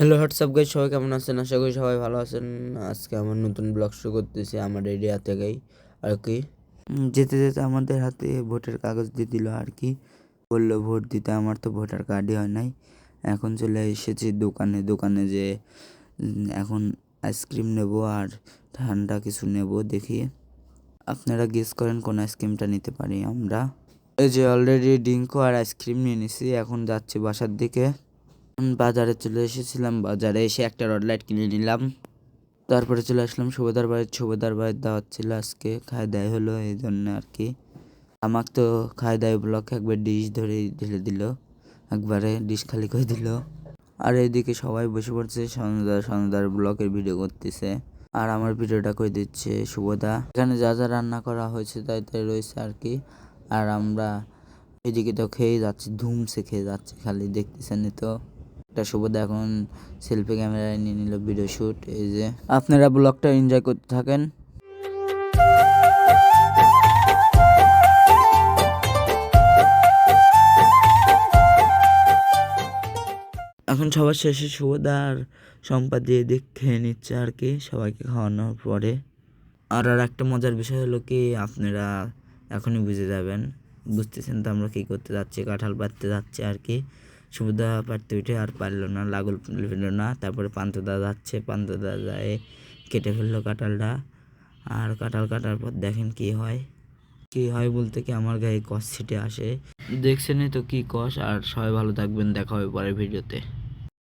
Hello WhatsApp guys সবাই কেমন আছেন? আশা করি সবাই ভালো আছেন। আজকে আমার নতুন ব্লগ শুরু করতেছি আমার এরিয়া থেকেই আর কি? যেতে যেতে আমাদের হাতে ভোটের কাগজ দিয়ে দিল আর কি। বলল, ভোট দিতে আমার তো ভোটার কার্ডই হয় নাই। এখন চলে এসেছি দোকানে। দোকানে যে এখন আইসক্রিম নেব আর ঠান্ডা কিছু নেব, দেখি। আপনারা গেস করেন কোন আইসক্রিমটা নিতে পারি আমরা। এই যে অলরেডি ডিঙ্কো আর আইসক্রিম নিয়ে নিছি। এখন যাচ্ছি বাসার দিকে। বাজারে চলে এসেছিলাম। বাজারে এসে একটা রড লাইট কিনে নিলাম। তারপরে চলে আসলাম সুবেদার বাড়ির সুবেদার বাড়ির দাওয়াত ছিল আজকে খায় দায় হলো, এই জন্য আর কি। আমাক তো খায় দায় ব্লক একবার ডিশ ধরে ঢেলে দিল। একবারে ডিশ খালি করে দিল। আর এইদিকে সবাই বসে পড়ছে সনদার সনদার ব্লকের ভিডিও করতেছে। আর আমার ভিডিওটা করে দিচ্ছে শুভদা এখানে যা যা রান্না করা হয়েছে তাই তাই রয়েছে আর কি। আর আমরা এদিকে তো খেয়ে যাচ্ছি, ধুমসে খেয়ে যাচ্ছি খালি দেখতেছেন তো। একটা শুভদা এখন সেলফি ক্যামেরায় নিয়ে নিল ভিডিও শ্যুট এই যে। আপনারা ব্লগটা এনজয় করতে থাকেন। এখন সবার শেষে শুভদা আর সম্পা দিয়ে দিক খেয়ে নিচ্ছে আর কি, সবাইকে খাওয়ানোর পরে। আর আর একটা মজার বিষয় হলো কি, আপনারা এখনই বুঝে যাবেন, বুঝতেছেন তো আমরা কী করতে যাচ্ছি, কাঁঠাল পাড়তে যাচ্ছে আর কি। সুবিধা পারতে উঠে আর পারল না, লাগল ফেলল না। তারপরে পান্তদা যাচ্ছে, পান্তদা যায়, কেটে ফেলল কাঁঠালটা। আর কাঁঠাল কাটার পর দেখেন কি হয়। কি হয় বলতে কি আমার গায়ে কষ ছিটে আসে। দেখছেনই তো কি কষ, আর সবাই ভালো থাকবেন, দেখা হবে পরের ভিডিওতে।